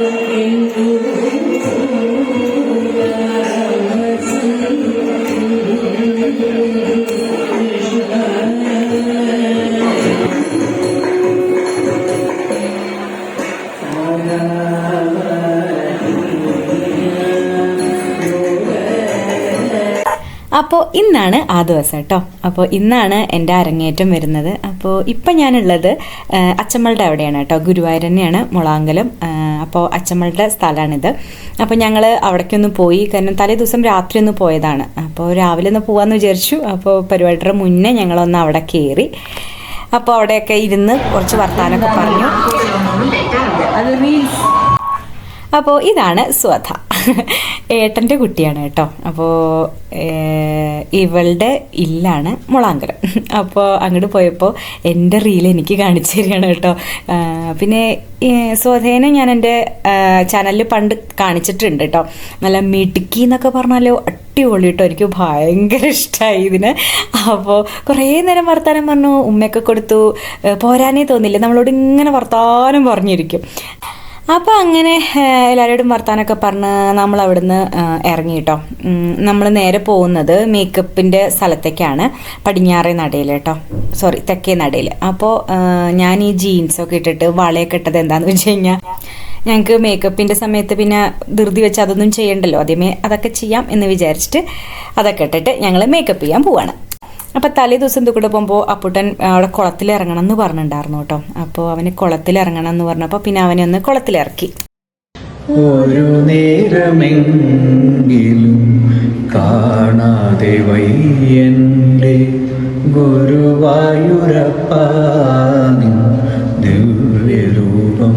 you. ഇന്നാണ് ആ ദിവസം കേട്ടോ അപ്പോൾ ഇന്നാണ് എന്റെ അരങ്ങേറ്റം വരുന്നത്. അപ്പോൾ ഇപ്പം ഞാനുള്ളത് അച്ചമ്മളുടെ അവിടെയാണ് കേട്ടോ ഗുരുവായൂർ തന്നെയാണ് മുളാങ്കലം. അപ്പോൾ അച്ചമ്മളുടെ സ്ഥലമാണിത്. അപ്പോൾ ഞങ്ങൾ അവിടേക്കൊന്ന് പോയി. കാരണം തലേ ദിവസം രാത്രി ഒന്ന് പോയതാണ്. അപ്പോൾ രാവിലെ ഒന്ന് പോകാമെന്ന് വിചാരിച്ചു. അപ്പോൾ പരിപാടിയുടെ മുന്നേ ഞങ്ങളൊന്ന് അവിടെ കയറി. അപ്പോൾ അവിടെയൊക്കെ ഇരുന്ന് കുറച്ച് വർത്തമാനമൊക്കെ പറഞ്ഞു. അപ്പോൾ ഇതാണ് സ്വധ. ഏട്ടന്റെ കുട്ടിയാണ് കേട്ടോ. അപ്പോൾ ഇവളുടെ ഇല്ലാണ് മുളാങ്കര. അപ്പോൾ അങ്ങോട്ട് പോയപ്പോൾ എന്റെ റീൽ എനിക്ക് കാണിച്ചു തരികയാണ് കേട്ടോ. പിന്നെ സ്വധേന ഞാൻ എന്റെ ചാനലിൽ പണ്ട് കാണിച്ചിട്ടുണ്ട് കേട്ടോ. നല്ല മിടുക്കി എന്നൊക്കെ പറഞ്ഞാലോ അടിപൊളി കേട്ടോ. എനിക്ക് ഭയങ്കര ഇഷ്ടമായി ഇതിന്. അപ്പോൾ കുറേ നേരം വർത്താനം പറഞ്ഞു ഉമ്മയൊക്കെ കൊടുത്തു. പോരാനേ തോന്നില്ല. നമ്മളോട് ഇങ്ങനെ വർത്താനം പറഞ്ഞിരിക്കും. അപ്പോൾ അങ്ങനെ എല്ലാവരോടും വർത്താനൊക്കെ പറഞ്ഞ് നമ്മൾ അവിടുന്ന് ഇറങ്ങി കേട്ടോ നമ്മൾ നേരെ പോകുന്നത് മേക്കപ്പിന്റെ സ്ഥലത്തേക്കാണ് പടിഞ്ഞാറേ നടയിൽ കേട്ടോ സോറി തെക്കേ നടയിൽ അപ്പോൾ ഞാൻ ഈ ജീൻസൊക്കെ ഇട്ടിട്ട് വളയൊക്കെ ഇട്ടത് എന്താണെന്ന് വെച്ച് കഴിഞ്ഞാൽ ഞങ്ങൾക്ക് മേക്കപ്പിന്റെ സമയത്ത് പിന്നെ ധൃതി വെച്ച് അതൊന്നും ചെയ്യണ്ടല്ലോ. ആദ്യമേ അതൊക്കെ ചെയ്യാം എന്ന് വിചാരിച്ചിട്ട് അതൊക്കെ ഇട്ടിട്ട് ഞങ്ങൾ മേക്കപ്പ് ചെയ്യാൻ പോവാണ്. അപ്പം തലേ ദിവസം തൂക്കിട്ട് പോകുമ്പോൾ അപ്പുട്ടൻ അവിടെ കുളത്തിൽ ഇറങ്ങണം എന്ന് പറഞ്ഞിട്ടുണ്ടായിരുന്നു കേട്ടോ. അപ്പോൾ അവന് കുളത്തിൽ ഇറങ്ങണം എന്ന് പറഞ്ഞപ്പോൾ പിന്നെ അവനെ ഒന്ന് കുളത്തിലിറക്കി ഒരു നേരമെങ്കിലും കാണാതെ വയ്യന്റെ ഗുരുവായൂരപ്പ നിൻ ദിവ്യരൂപം.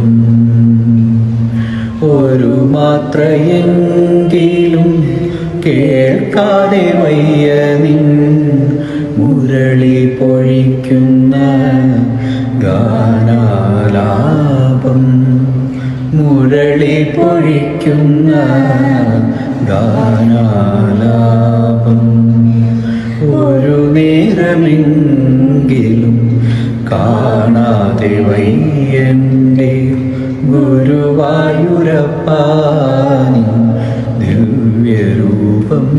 ഒരു മാത്രയെങ്കിലും കേൾക്കാതെ വയ്യ നിൻ മുരളി പൊഴിക്കുന്ന ഗാനാലാപം മുരളി പൊഴിക്കുന്ന ഗാനാലാപം. ഒരു നേരമെങ്കിലും കാണാതെ വയ്യന്റെ ഗുരുവായൂരപ്പാനി ദിവ്യരൂപം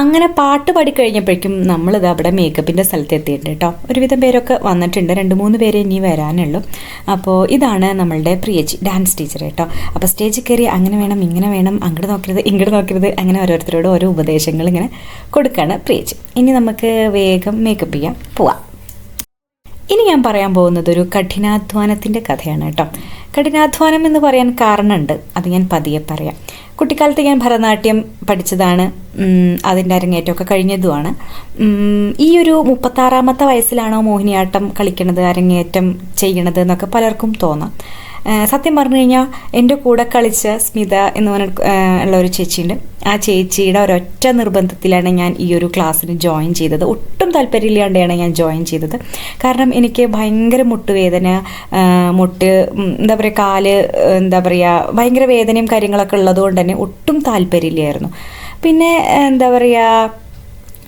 അങ്ങനെ പാട്ട് പാടിക്കഴിഞ്ഞപ്പോഴേക്കും നമ്മളിത് അവിടെ മേക്കപ്പിന്റെ സ്ഥലത്ത് എത്തിയിട്ടുണ്ട് കേട്ടോ ഒരുവിധം പേരൊക്കെ വന്നിട്ടുണ്ട്. രണ്ട് മൂന്ന് പേര് ഇനി വരാനുള്ളൂ. അപ്പോൾ ഇതാണ് നമ്മളുടെ പ്രിയജി ഡാൻസ് ടീച്ചർ കേട്ടോ അപ്പോൾ സ്റ്റേജിൽ കയറി അങ്ങനെ വേണം ഇങ്ങനെ വേണം അങ്ങോട്ട് നോക്കരുത് ഇങ്ങോട്ട് നോക്കരുത് അങ്ങനെ ഓരോരുത്തരോട് ഓരോ ഉപദേശങ്ങൾ ഇങ്ങനെ കൊടുക്കുകയാണ് പ്രിയജി. ഇനി നമുക്ക് വേഗം മേക്കപ്പ് ചെയ്യാം. പോവാം. ഇനി ഞാൻ പറയാൻ പോകുന്നത് ഒരു കഠിനാധ്വാനത്തിന്റെ കഥയാണ് കേട്ടോ കഠിനാധ്വാനം എന്ന് പറയാൻ കാരണമുണ്ട്. അത് ഞാൻ പതിയെ പറയാം. കുട്ടിക്കാലത്ത് ഞാൻ ഭരതനാട്യം പഠിച്ചതാണ്. അതിന്റെ അരങ്ങേറ്റമൊക്കെ കഴിഞ്ഞതുമാണ്. ഈ ഒരു മുപ്പത്താറാമത്തെ വയസ്സിലാണോ മോഹിനിയാട്ടം കളിക്കണത് അരങ്ങേറ്റം ചെയ്യണത് എന്നൊക്കെ പലർക്കും തോന്നാം. സത്യം പറഞ്ഞു കഴിഞ്ഞാൽ എന്റെ കൂടെ കളിച്ച സ്മിത എന്ന് പറഞ്ഞ ഉള്ള ഒരു ചേച്ചിയുണ്ട്. ആ ചേച്ചിയുടെ ഒരൊറ്റ നിർബന്ധത്തിലാണ് ഞാൻ ഈ ഒരു ക്ലാസ്സിന് ജോയിൻ ചെയ്തത്. ഒട്ടും താല്പര്യമില്ലാണ്ടാണ് ഞാൻ ജോയിൻ ചെയ്തത്. കാരണം എനിക്ക് ഭയങ്കര മുട്ടുവേദന മുട്ട് എന്താ പറയുക കാൽ എന്താ പറയുക ഭയങ്കര വേദനയും കാര്യങ്ങളൊക്കെ ഉള്ളതുകൊണ്ട് തന്നെ ഒട്ടും താല്പര്യമില്ലായിരുന്നു. പിന്നെ എന്താ പറയുക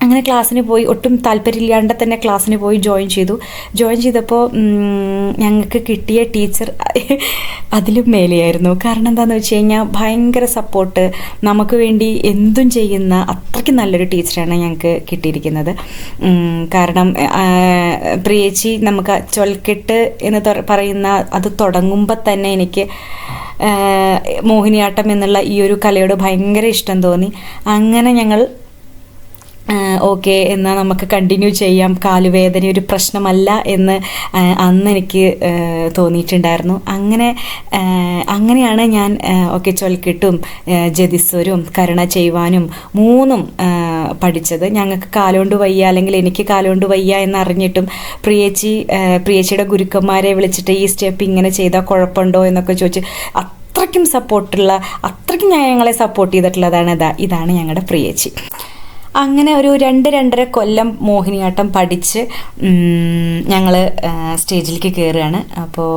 അങ്ങനെ ക്ലാസ്സിന് പോയി. ഒട്ടും താല്പര്യമില്ലാണ്ട് തന്നെ ക്ലാസ്സിന് പോയി ജോയിൻ ചെയ്തു. ജോയിൻ ചെയ്തപ്പോൾ ഞങ്ങൾക്ക് കിട്ടിയ ടീച്ചർ അതിലും മേലെയായിരുന്നു. കാരണം എന്താണെന്ന് വെച്ച് കഴിഞ്ഞാൽ ഭയങ്കര സപ്പോർട്ട് നമുക്ക് വേണ്ടി എന്തും ചെയ്യുന്ന അത്രയ്ക്ക് നല്ലൊരു ടീച്ചറാണ് ഞങ്ങൾക്ക് കിട്ടിയിരിക്കുന്നത്. കാരണം പ്രിയേച്ചി നമുക്ക് ചൊൽക്കെട്ട് എന്ന് പറയുന്ന അത് തുടങ്ങുമ്പോൾ തന്നെ എനിക്ക് മോഹിനിയാട്ടം എന്നുള്ള ഈ ഒരു കലയോട് ഭയങ്കര ഇഷ്ടം തോന്നി. അങ്ങനെ ഞങ്ങൾ ഓക്കെ എന്നാൽ നമുക്ക് കണ്ടിന്യൂ ചെയ്യാം. കാലുവേദന ഒരു പ്രശ്നമല്ല എന്ന് അന്ന് എനിക്ക് തോന്നിയിട്ടുണ്ടായിരുന്നു. അങ്ങനെ അങ്ങനെയാണ് ഞാൻ ഓക്കെ ചൊൽക്കിട്ടും ജതിസ്വരും കരുണ ചെയ്യുവാനും മൂന്നും പഠിച്ചത്. ഞങ്ങൾക്ക് കാലുകൊണ്ട് വയ്യ അല്ലെങ്കിൽ എനിക്ക് കാലുകൊണ്ട് വയ്യ എന്നറിഞ്ഞിട്ടും പ്രിയേച്ചി പ്രിയച്ചിയുടെ ഗുരുക്കന്മാരെ വിളിച്ചിട്ട് ഈ സ്റ്റെപ്പ് ഇങ്ങനെ ചെയ്താൽ കുഴപ്പമുണ്ടോ എന്നൊക്കെ ചോദിച്ച് അത്രയ്ക്കും സപ്പോർട്ടുള്ള അത്രയ്ക്കും ഞങ്ങളെ സപ്പോർട്ട് ചെയ്തിട്ടുള്ളതാണ്. ഇതാ ഇതാണ് ഞങ്ങളുടെ പ്രിയേച്ചി. അങ്ങനെ ഒരു രണ്ട് രണ്ടര കൊല്ലം മോഹിനിയാട്ടം പഠിച്ച് ഞങ്ങൾ സ്റ്റേജിലേക്ക് കയറുകയാണ് അപ്പോൾ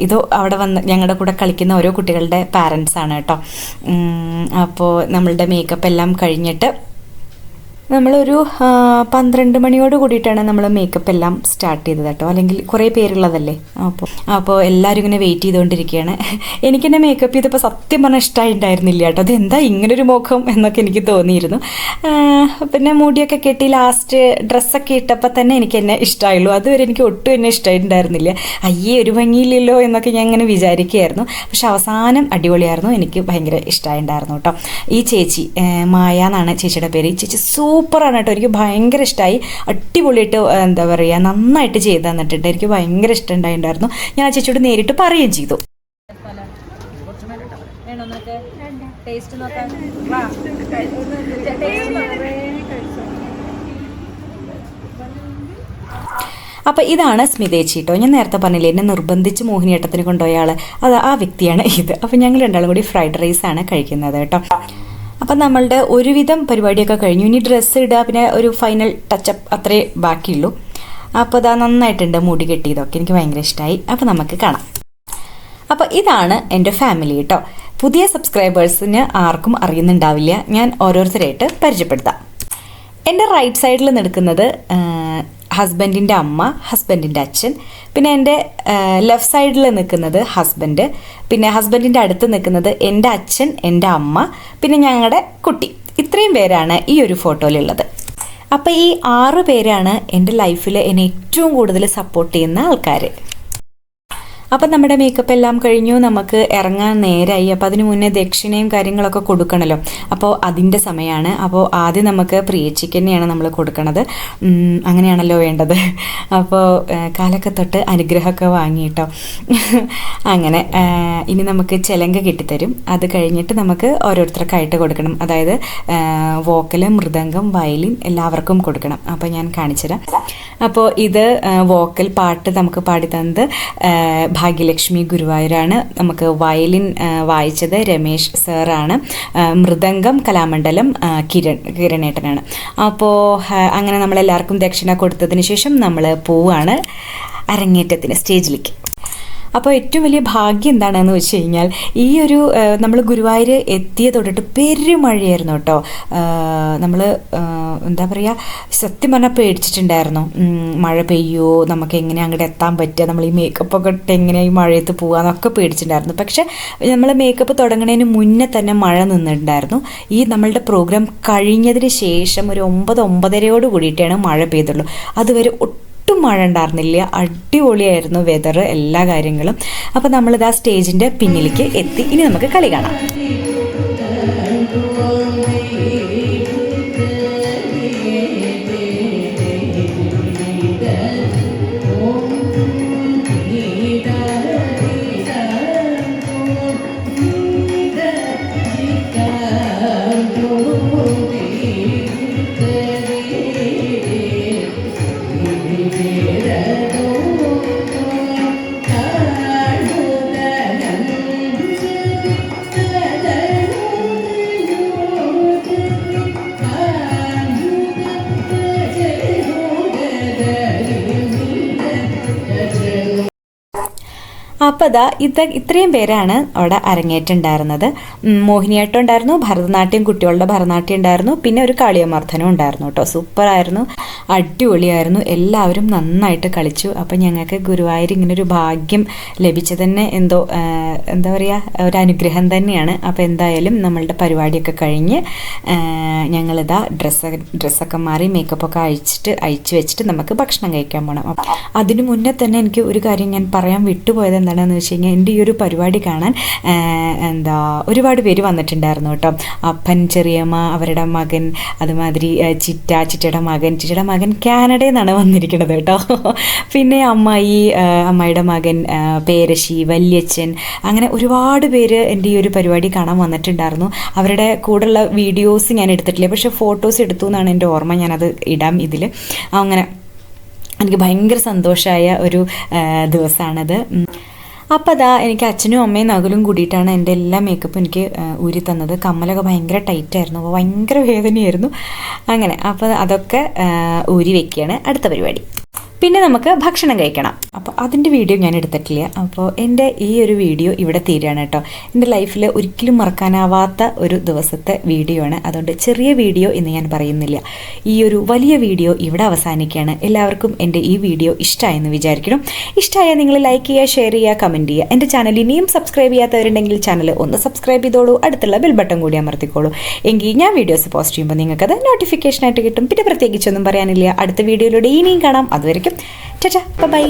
ഇത് അവിടെ വന്ന് ഞങ്ങളുടെ കൂടെ കളിക്കുന്ന ഓരോ കുട്ടികളുടെ പാരൻസ് ആണ് കേട്ടോ. അപ്പോൾ നമ്മളുടെ മേക്കപ്പ് എല്ലാം കഴിഞ്ഞിട്ട് നമ്മളൊരു പന്ത്രണ്ട് മണിയോട് കൂടിയിട്ടാണ് നമ്മൾ മേക്കപ്പ് എല്ലാം സ്റ്റാർട്ട് ചെയ്തത് കേട്ടോ. അല്ലെങ്കിൽ കുറേ പേരുള്ളതല്ലേ? അപ്പോൾ അപ്പോൾ എല്ലാവരും ഇങ്ങനെ വെയിറ്റ് ചെയ്തുകൊണ്ടിരിക്കുകയാണ് എനിക്ക് എന്നെ മേക്കപ്പ് ചെയ്തപ്പോൾ സത്യം പറഞ്ഞാൽ ഇഷ്ടമായിട്ടുണ്ടായിരുന്നില്ല കേട്ടോ. അതെന്താ ഇങ്ങനൊരു മുഖം എന്നൊക്കെ എനിക്ക് തോന്നിയിരുന്നു. പിന്നെ മുടിയൊക്കെ കെട്ടി ലാസ്റ്റ് ഡ്രസ്സൊക്കെ ഇട്ടപ്പോൾ തന്നെ എനിക്ക് എന്നെ ഇഷ്ടമായുള്ളൂ അതുവരെ എനിക്ക് ഒട്ടും എന്നെ ഇഷ്ടമായിട്ടുണ്ടായിരുന്നില്ല അയ്യേ ഒരു ഭംഗിയില്ലല്ലോ എന്നൊക്കെ ഞാൻ ഇങ്ങനെ വിചാരിക്കുകയായിരുന്നു. പക്ഷെ അവസാനം അടിപൊളിയായിരുന്നു. എനിക്ക് ഭയങ്കര ഇഷ്ടമായിട്ടുണ്ടായിരുന്നു കേട്ടോ. ഈ ചേച്ചി മായ എന്നാണ് ചേച്ചിയുടെ പേര്. ഈ ചേച്ചി സൂപ്പറാണ് കേട്ടോ. എനിക്ക് ഭയങ്കര ഇഷ്ടമായി അടിപൊളിയായിട്ട് എന്താ പറയുക നന്നായിട്ട് ചെയ്ത് തന്നിട്ടുണ്ട്. എനിക്ക് ഭയങ്കര ഇഷ്ടം ഉണ്ടായിട്ടുണ്ടായിരുന്നു ഞാൻ ചേച്ചിയോട് നേരിട്ട് പറയുകയും ചെയ്തു. ടേസ്റ്റ് നോക്കാൻ അപ്പോൾ ഇതാണ് സ്മിതേച്ചി കേട്ടോ. ഞാൻ നേരത്തെ പറഞ്ഞില്ലേ എന്നെ നിർബന്ധിച്ച് മോഹിനിയാട്ടത്തിന് കൊണ്ടുപോയ ആൾ അത് ആ വ്യക്തിയാണ് ഇത്. അപ്പോൾ ഞങ്ങൾ രണ്ടാളും കൂടി ഫ്രൈഡ് റൈസ് ആണ് കഴിക്കുന്നത് കേട്ടോ. അപ്പം നമ്മളുടെ ഒരുവിധം പരിപാടിയൊക്കെ കഴിഞ്ഞു. ഇനി ഡ്രസ്സ് ഇടുക പിന്നെ ഒരു ഫൈനൽ ടച്ചപ്പ് അത്രേ ബാക്കിയുള്ളൂ. അപ്പോൾ അതാ നന്നായിട്ടുണ്ട് മുടി കെട്ടിയതൊക്കെ. എനിക്ക് ഭയങ്കര ഇഷ്ടമായി അപ്പോൾ നമുക്ക് കാണാം. അപ്പോൾ ഇതാണ് എന്റെ ഫാമിലി കേട്ടോ പുതിയ സബ്സ്ക്രൈബേഴ്സിന് ആർക്കും അറിയുന്നുണ്ടാവില്ല. ഞാൻ ഓരോരുത്തരായിട്ട് പരിചയപ്പെടുത്താം. എന്റെ റൈറ്റ് സൈഡിൽ നിൽക്കുന്നത് ഹസ്ബൻഡിന്റെ അമ്മ ഹസ്ബൻഡിന്റെ അച്ഛൻ പിന്നെ എന്റെ ലെഫ്റ്റ് സൈഡിൽ നിൽക്കുന്നത് ഹസ്ബൻഡ് പിന്നെ ഹസ്ബൻഡിന്റെ അടുത്ത് നിൽക്കുന്നത് എന്റെ അച്ഛൻ എന്റെ അമ്മ പിന്നെ ഞങ്ങളുടെ കുട്ടി. ഇത്രയും പേരാണ് ഈ ഒരു ഫോട്ടോയിലുള്ളത്. അപ്പോൾ ഈ ആറ് പേരാണ് എന്റെ ലൈഫിൽ എന്നെ ഏറ്റവും കൂടുതൽ സപ്പോർട്ട് ചെയ്യുന്ന ആൾക്കാർ അപ്പം നമ്മുടെ മേക്കപ്പ് എല്ലാം കഴിഞ്ഞു നമുക്ക് ഇറങ്ങാൻ നേരായി. അപ്പോൾ അതിന് മുന്നേ ദക്ഷിണയും കാര്യങ്ങളൊക്കെ കൊടുക്കണമല്ലോ അപ്പോൾ അതിന്റെ സമയമാണ്. അപ്പോൾ ആദ്യം നമുക്ക് പ്രിയ തന്നെയാണ് നമ്മൾ കൊടുക്കണത്. അങ്ങനെയാണല്ലോ വേണ്ടത്. അപ്പോൾ കാലൊക്കെ തൊട്ട് അനുഗ്രഹമൊക്കെ വാങ്ങിയിട്ടോ. അങ്ങനെ ഇനി നമുക്ക് ചെലങ്ക കിട്ടിത്തരും. അത് കഴിഞ്ഞിട്ട് നമുക്ക് ഓരോരുത്തർക്കായിട്ട് കൊടുക്കണം. അതായത് വോക്കൽ മൃദംഗം വയലിൻ എല്ലാവർക്കും കൊടുക്കണം. അപ്പോൾ ഞാൻ കാണിച്ചുതരാം. അപ്പോൾ ഇത് വോക്കൽ പാട്ട് നമുക്ക് പാടി തന്നത് ഭാഗ്യലക്ഷ്മി ഗുരുവായൂരാണ്. നമുക്ക് വയലിൻ വായിച്ചത് രമേശ് സാറാണ്. മൃദംഗം കലാമണ്ഡലം കിരൺ കിരണേട്ടനാണ്. അപ്പോൾ അങ്ങനെ നമ്മളെല്ലാവർക്കും ദക്ഷിണ കൊടുത്തതിന് ശേഷം നമ്മൾ പോവാണ് അരങ്ങേറ്റത്തിന് സ്റ്റേജിലേക്ക്. അപ്പോൾ ഏറ്റവും വലിയ ഭാഗ്യം എന്താണെന്ന് വെച്ച് കഴിഞ്ഞാൽ ഈ ഒരു നമ്മൾ ഗുരുവായൂർ എത്തിയ തൊട്ടിട്ട് പെരുമഴയായിരുന്നു കേട്ടോ. നമ്മൾ എന്താ പറയുക സത്യം പറഞ്ഞാൽ പേടിച്ചിട്ടുണ്ടായിരുന്നു. മഴ പെയ്യോ നമുക്ക് എങ്ങനെ അങ്ങോട്ട് എത്താൻ പറ്റുക നമ്മൾ ഈ മേക്കപ്പ് ഒക്കെ ഇട്ട് എങ്ങനെ ഈ മഴയത്ത് പോകുക എന്നൊക്കെ പേടിച്ചിട്ടുണ്ടായിരുന്നു. പക്ഷേ നമ്മൾ മേക്കപ്പ് തുടങ്ങുന്നതിന് മുന്നേ തന്നെ മഴ നിന്നിട്ടുണ്ടായിരുന്നു. ഈ നമ്മളുടെ പ്രോഗ്രാം കഴിഞ്ഞതിന് ശേഷം ഒരു ഒമ്പത് ഒമ്പതരയോട് കൂടിയിട്ടാണ് മഴ പെയ്തുള്ളൂ. അതുവരെ ഒട്ടും മഴ ഉണ്ടായിരുന്നില്ല. അടിപൊളിയായിരുന്നു വെതർ എല്ലാ കാര്യങ്ങളും. അപ്പോൾ നമ്മളിത് ആ സ്റ്റേജിന്റെ പിന്നിലേക്ക് എത്തി. ഇനി നമുക്ക് കളി കാണാം. അതാ ഇത് ഇത്രയും പേരാണ് അവിടെ അരങ്ങേറ്റുണ്ടായിരുന്നത് മോഹിനിയാട്ടം ഉണ്ടായിരുന്നു ഭരതനാട്യം കുട്ടികളുടെ ഭരതനാട്യം ഉണ്ടായിരുന്നു പിന്നെ ഒരു കളിയമർദ്ദനം ഉണ്ടായിരുന്നു കേട്ടോ. സൂപ്പറായിരുന്നു അടിപൊളിയായിരുന്നു. എല്ലാവരും നന്നായിട്ട് കളിച്ചു. അപ്പം ഞങ്ങൾക്ക് ഗുരുവായൂർ ഇങ്ങനെ ഒരു ഭാഗ്യം ലഭിച്ചത് തന്നെ എന്തോ എന്താ പറയുക ഒരു അനുഗ്രഹം തന്നെയാണ്. അപ്പോൾ എന്തായാലും നമ്മളുടെ പരിപാടിയൊക്കെ കഴിഞ്ഞ് ഞങ്ങളിതാ ഡ്രസ്സ് ഡ്രസ്സൊക്കെ മാറി മേക്കപ്പൊക്കെ അഴിച്ചിട്ട് അഴിച്ചു വെച്ചിട്ട് നമുക്ക് ഭക്ഷണം കഴിക്കാൻ പോകണം അതിനു മുന്നേ തന്നെ എനിക്ക് ഒരു കാര്യം ഞാൻ പറയാൻ വിട്ടുപോയത് എന്താണെന്ന് വെച്ച് കഴിഞ്ഞാൽ എന്റെ ഈ ഒരു പരിപാടി കാണാൻ എന്താ ഒരുപാട് പേര് വന്നിട്ടുണ്ടായിരുന്നു കേട്ടോ. അപ്പൻ ചെറിയമ്മ അവരുടെ മകൻ അതുമാതിരി ചിറ്റ ചിറ്റയുടെ മകൻ ചിറ്റയുടെ മകൻ കാനഡയിൽ നിന്നാണ് വന്നിരിക്കുന്നത് കേട്ടോ. പിന്നെ അമ്മായി അമ്മായിയുടെ മകൻ പേരശി വല്യച്ഛൻ അങ്ങനെ ഒരുപാട് പേര് എന്റെ ഈ ഒരു പരിപാടി കാണാൻ വന്നിട്ടുണ്ടായിരുന്നു. അവരുടെ കൂടെയുള്ള വീഡിയോസ് ഞാൻ എടുത്തിട്ടില്ല പക്ഷേ ഫോട്ടോസ് എടുത്തു എന്നാണ് എന്റെ ഓർമ്മ ഞാനത് ഇടാം ഇതിൽ അങ്ങനെ എനിക്ക് ഭയങ്കര സന്തോഷമായ ഒരു ദിവസമാണത്. അപ്പോൾ അതാ എനിക്ക് അച്ഛനും അമ്മയും നകലും കൂടിയിട്ടാണ് എന്റെ എല്ലാ മേക്കപ്പും എനിക്ക് ഊരി തന്നത്. കമ്മലൊക്കെ ഭയങ്കര ടൈറ്റായിരുന്നു അപ്പോൾ ഭയങ്കര വേദനയായിരുന്നു. അങ്ങനെ അപ്പോൾ അതൊക്കെ ഊരി വെക്കുകയാണ് അടുത്ത പരിപാടി. പിന്നെ നമുക്ക് ഭക്ഷണം കഴിക്കണം. അപ്പോൾ അതിന്റെ വീഡിയോ ഞാൻ എടുത്തിട്ടില്ല. അപ്പോൾ എന്റെ ഈ ഒരു വീഡിയോ ഇവിടെ തീരുകയാണ് കേട്ടോ. എന്റെ ലൈഫിൽ ഒരിക്കലും മറക്കാനാവാത്ത ഒരു ദിവസത്തെ വീഡിയോ ആണ്. അതുകൊണ്ട് ചെറിയ വീഡിയോ എന്ന് ഞാൻ പറയുന്നില്ല. ഈ ഒരു വലിയ വീഡിയോ ഇവിടെ അവസാനിക്കുകയാണ്. എല്ലാവർക്കും എന്റെ ഈ വീഡിയോ ഇഷ്ടമായെന്ന് വിചാരിക്കണം ഇഷ്ടമായാൽ നിങ്ങൾ ലൈക്ക് ചെയ്യുക ഷെയർ ചെയ്യുക കമന്റ് ചെയ്യുക. എന്റെ ചാനൽ ഇനിയും സബ്സ്ക്രൈബ് ചെയ്യാത്തവരുണ്ടെങ്കിൽ ചാനൽ ഒന്ന് സബ്സ്ക്രൈബ് ചെയ്തോളൂ. അടുത്തുള്ള ബെൽ ബട്ടൺ കൂടി അമർത്തിക്കോളൂ. എങ്കിൽ ഞാൻ വീഡിയോസ് പോസ്റ്റ് ചെയ്യുമ്പോൾ നിങ്ങൾക്കത് നോട്ടിഫിക്കേഷനായിട്ട് കിട്ടും. പിന്നെ പ്രത്യേകിച്ചൊന്നും പറയാനില്ല. അടുത്ത വീഡിയോയിലൂടെ ഇനിയും കാണാം. അതുവരെയ്ക്കും ചച്ചാ ബൈ